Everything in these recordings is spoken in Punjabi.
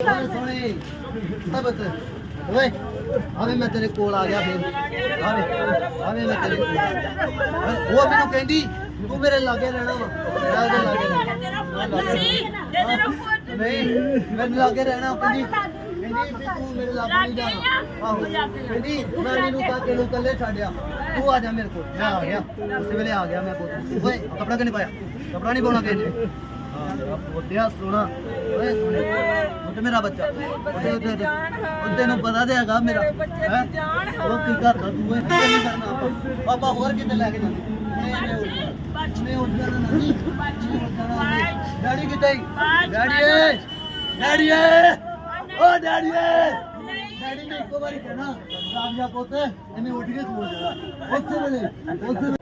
ਸੋਹਣੇ ਓਏ ਆਵੇ ਮੈਂ ਤੇਰੇ ਕੋਲ ਆ ਗਿਆ ਫਿਰ ਆਵੇ ਆਵੇ ਮੈਂ ਤੇਰੇ ਕੋਲ ਆ ਗਿਆ। ਓਏ, ਉਹ ਮੈਨੂੰ ਕਹਿੰਦੀ ਤੂੰ ਮੇਰੇ ਲਾਗੇ ਰਹਿਣਾ ਵਾ ਮੈਂ ਉਹਦੇ ਲਾਗੇ ਰਹਿਣਾ ਨਹੀਂ ਮੇਰੇ ਲਾਗੇ ਰਹਿਣਾ ਕਹਿੰਦੀ ਕਹਿੰਦੀ ਵੀ ਤੂੰ ਮੇਰੇ ਲਾਗੇ ਨਹੀਂ ਜਾਣਾ ਆਹੋ ਕਹਿੰਦੀ ਮੈਂ ਇਹਨੂੰ ਕਾਕੇ ਨੂੰ ਇਕੱਲੇ ਛੱਡਿਆ ਤੂੰ ਆ ਜਾ ਮੇਰੇ ਕੋਲ ਮੈਂ ਆ ਗਿਆ। ਉਸੇ ਵੇਲੇ ਆ ਗਿਆ ਮੈਂ ਕੋਲ ਓਏ ਕਪੜਾ ਕਿਨੇ ਪਾਇਆ? ਕਪੜਾ ਨਹੀਂ ਪਾਉਣਾ ਕਹਿੰਦੇ ਨੇ ਬੋਤਿਆ ਸੋਨਾ ਓਏ ਸੋਨੇ ਉਹ ਤੇ ਮੇਰਾ ਬੱਚਾ। ਉਹਦੇ ਉਹਦੇ ਉਹ ਤੈਨੂੰ ਪਤਾ ਤੇ ਹੈਗਾ ਮੇਰਾ। ਹੈਂ? ਉਹ ਕੀ ਕਰਦਾ ਤੂੰ? ਇਹ ਕੀ ਕਰਨਾ ਆਪਾਂ? ਹੋਰ ਕਿਤੇ ਲੈ ਕੇ ਜਾਂਦੇ ਨਹੀਂ ਉੱਠ ਜਾਣਾ ਨਹੀਂ ਡੈਡੀ ਕਿੱਥੇ? ਡੈਡੀ ਡੈਡੀ ਓ ਡੈਡੀ ਡੈਡੀ ਨੇ ਇੱਕੋ ਵਾਰੀ ਕਹਿਣਾ ਰਾਮਜਾ ਪੁੱਤ ਇਹਨੇ ਉੱਠ ਕੇ ਸੋ ਜਾਣਾ ਉੱਥੇ ਵੇਲੇ ਉੱਥੇ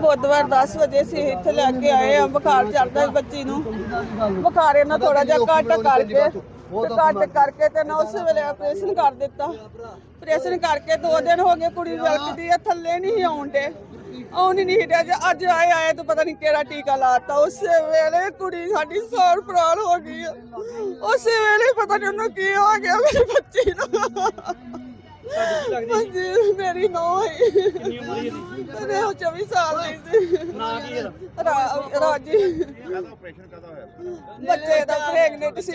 ਬੁੱਧਵਾਰ 10 ਵਜੇ ਸੀ ਇੱਥੇ ਲੈ ਕੇ ਆਏ ਆ, ਬੁਖਾਰ ਚੜਦਾ ਸੀ ਬੱਚੀ ਨੂੰ। ਬੁਖਾਰ ਇਹਨਾਂ ਥੋੜਾ ਜਿਹਾ ਘੱਟ ਕਰਕੇ, ਤੇ ਘੱਟ ਕਰਕੇ ਤੇ ਨਾ ਉਸ ਵੇਲੇ ਆਪਰੇਸ਼ਨ ਕਰ ਦਿੱਤਾ। ਆਪਰੇਸ਼ਨ ਕਰਕੇ 2 ਦਿਨ ਹੋ ਗਏ ਕੁੜੀ ਵਲਕਦੀ ਆ ਥੱਲੇ ਨਹੀਂ ਆਉਣ ਦੇ। ਆਉਣ ਨਹੀਂ ਰਿਹਾ ਜੇ ਅੱਜ ਆਏ ਆਏ ਤਾਂ ਪਤਾ ਨਹੀਂ ਕਿਹੜਾ ਟੀਕਾ ਲਾਤਾ। ਉਸੇ ਵੇਲੇ ਕੁੜੀ ਸਾਡੀ ਸੌਰ ਪ੍ਰਾਲ ਹੋ ਗਈ ਆ। ਉਸੇ ਵੇਲੇ ਪਤਾ ਨਹੀਂ ਉਹਨੂੰ ਕੀ ਹੋ ਗਿਆ ਮੇਰੀ ਬੱਚੀ ਨੂੰ। ਹਾਂਜੀ ਮੇਰੀ ਨੌਂ ਹੈ ਕਿੰਨੀ ਉਮਰ ਹੈ ਇਹਦੀ? ਉਹ 24 ਸਾਲ ਦੀ ਸੀ। ਨਾਂ ਕੀ ਹੈ ਰਾਜੀ। ਬੱਚੇ ਦਾ ਪ੍ਰੈਗਨੈਂਟ ਸੀ।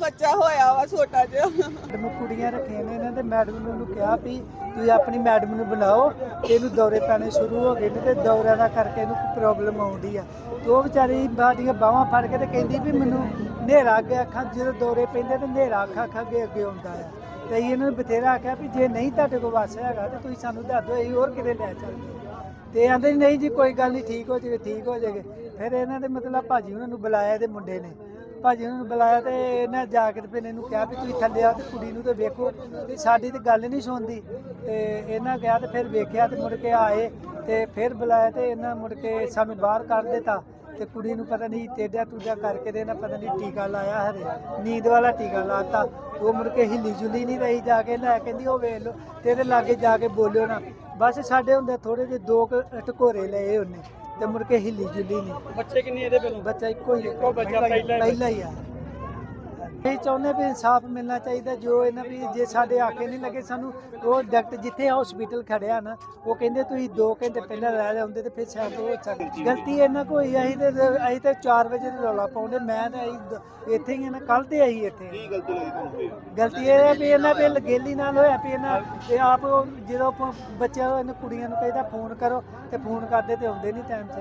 ਬੱਚਾ ਹੋਇਆ ਵਾ ਛੋਟਾ ਜਿਹਾ। ਮੈਡਮ ਕੁੜੀਆਂ ਰੱਖੀਆਂ ਨੇ ਇਹਨਾਂ ਦੇ ਮੈਡਮ ਨੂੰ ਉਹਨੂੰ ਕਿਹਾ ਵੀ ਤੁਸੀਂ ਆਪਣੀ ਮੈਡਮ ਨੂੰ ਬੁਲਾਓ ਤੇ ਇਹਨੂੰ ਦੌਰੇ ਪੈਣੇ ਸ਼ੁਰੂ ਹੋ ਗਏ ਨੇ ਤੇ ਦੌਰਿਆਂ ਦਾ ਕਰਕੇ ਇਹਨੂੰ ਪ੍ਰੋਬਲਮ ਆਉਂਦੀ ਆ। ਉਹ ਵਿਚਾਰੀ ਬਾਦੀਆਂ ਬਾਹਾਂ ਫੜ ਕੇ ਤੇ ਕਹਿੰਦੀ ਵੀ ਮੈਨੂੰ ਹਨੇਰਾ ਅੱਗੇ ਅੱਖਾਂ, ਜਦੋਂ ਦੌਰੇ ਪੈਂਦੇ ਤੇ ਹਨੇਰਾ ਅੱਖਾਂ ਅੱਖਾਂ ਅੱਗੇ ਅੱਗੇ ਆਉਂਦਾ ਆ। ਤੇ ਅਸੀਂ ਇਹਨਾਂ ਨੇ ਬਥੇਰਾ ਆਖਿਆ ਵੀ ਜੇ ਨਹੀਂ ਤੁਹਾਡੇ ਕੋਲ ਵਸ ਹੈਗਾ ਤੇ ਤੁਸੀਂ ਸਾਨੂੰ ਦੱਸ ਦਿਓ, ਅਸੀਂ ਹੋਰ ਕਿਤੇ ਲੈ ਚੱਲਦੇ ਤੇ ਆਂਦੇ ਨਹੀਂ ਜੀ, ਕੋਈ ਗੱਲ ਨਹੀਂ, ਠੀਕ ਹੋ ਜਾਵੇ, ਠੀਕ ਹੋ ਜਾਵੇ। ਫਿਰ ਇਹਨਾਂ ਦੇ ਮਤਲਬ ਭਾਜੀ ਉਹਨਾਂ ਨੂੰ ਬੁਲਾਇਆ ਇਹਦੇ ਮੁੰਡੇ ਨੇ। ਭਾਜੀ ਉਹਨਾਂ ਨੂੰ ਬੁਲਾਇਆ ਤੇ ਇਹਨਾਂ ਜਾ ਕੇ ਤੇ ਫਿਰ ਇਹਨੂੰ ਕਿਹਾ ਵੀ ਤੁਸੀਂ ਥੱਲੇ ਆ ਤੇ ਕੁੜੀ ਨੂੰ ਤੇ ਵੇਖੋ ਤੇ ਸਾਡੀ ਤੇ ਗੱਲ ਨਹੀਂ ਸੁਣਦੀ। ਤੇ ਇਹਨਾਂ ਗਿਆ ਤੇ ਫਿਰ ਵੇਖਿਆ ਤੇ ਮੁੜ ਕੇ ਆਏ ਤੇ ਫਿਰ ਬੁਲਾਇਆ ਤੇ ਇਹਨਾਂ ਮੁੜ ਕੇ ਸਾਨੂੰ ਬਾਹਰ ਕੱਢ ਦਿੱਤਾ ਤੇ ਕੁੜੀ ਨੂੰ ਪਤਾ ਨਹੀਂ ਟੇਡਾ ਟੂਡਾ ਕਰਕੇ ਤੇ ਇਹਨਾਂ ਪਤਾ ਨਹੀਂ ਟੀਕਾ ਲਾਇਆ ਹਰੇ, ਨੀਂਦ ਵਾਲਾ ਟੀਕਾ ਲਾਤਾ ਉਹ ਮੁੜ ਕੇ ਹਿੱਲੀ ਜੁਲੀ ਨਹੀਂ ਰਹੀ ਜਾ ਕੇ, ਲੈ ਕਹਿੰਦੀ ਉਹ ਵੇਖ ਲਓ ਤੇ ਇਹਦੇ ਲਾਗੇ ਜਾ ਕੇ ਬੋਲਿਓ ਨਾ। ਬਸ ਸਾਡੇ ਹੁੰਦੇ ਥੋੜੇ ਜਿਹੇ ਦੋ ਕੁ ਟਕੋਰੇ ਲਏ ਉਹਨੇ। ਤੇ ਮੁੜ ਕੇ ਹਿੱਲੀ ਜੁਲੀ ਨਹੀਂ। ਬੱਚੇ ਕਿੰਨੇ ਇਹਦੇ ਕੋਲ ਬੱਚਾ ਇੱਕੋ ਹੀ ਇੱਕੋ ਬੱਚਾ ਪਹਿਲਾ ਹੀ- ਪਹਿਲਾ ਹੀ ਆ ਇਹ ਚਾਹੁੰਦੇ ਵੀ ਇਨਸਾਫ ਮਿਲਣਾ ਚਾਹੀਦਾ ਜੋ ਇਹਨਾਂ ਵੀ ਜੇ ਸਾਡੇ ਆਕੇ ਨਹੀਂ ਲੱਗੇ ਸਾਨੂੰ ਉਹ ਡਾਕਟਰ ਜਿੱਥੇ ਹਸਪੀਟਲ ਖੜਿਆ ਨਾ ਉਹ ਕਹਿੰਦੇ ਤੁਸੀਂ 2 ਘੰਟੇ ਪਹਿਲਾਂ ਲੈ ਲਿਆਉਂਦੇ ਤੇ ਫਿਰ ਸ਼ਾਇਦ ਉਹ ਚੱਲ ਗਲਤੀ ਇਹਨਾਂ ਕੋਈ ਅਸੀਂ ਤੇ ਅਸੀਂ ਤੇ 4 ਵਜੇ ਦੇ ਰੌਲਾ ਪਾਉਂਦੇ ਮੈਂ ਤੇ ਅਸੀਂ ਇੱਥੇ ਹੀ ਆ ਨਾ ਕੱਲ ਤੇ ਆਈ ਇੱਥੇ ਕੀ ਗਲਤੀ ਲੱਗੀ ਤੁਹਾਨੂੰ ਗਲਤੀ ਇਹ ਹੈ ਵੀ ਇਹਨਾਂ ਵੀ ਲਗੇਲੀ ਨਾਲ ਹੋਇਆ ਵੀ ਇਹਨਾਂ ਇਹ ਆਪ ਜਦੋਂ ਬੱਚਿਆਂ ਨੂੰ ਕੁੜੀਆਂ ਨੂੰ ਕਹਿੰਦਾ ਫੋਨ ਕਰੋ ਤੇ ਫੋਨ ਕਰਦੇ ਤੇ ਆਉਂਦੇ ਨਹੀਂ ਟਾਈਮ ਤੇ।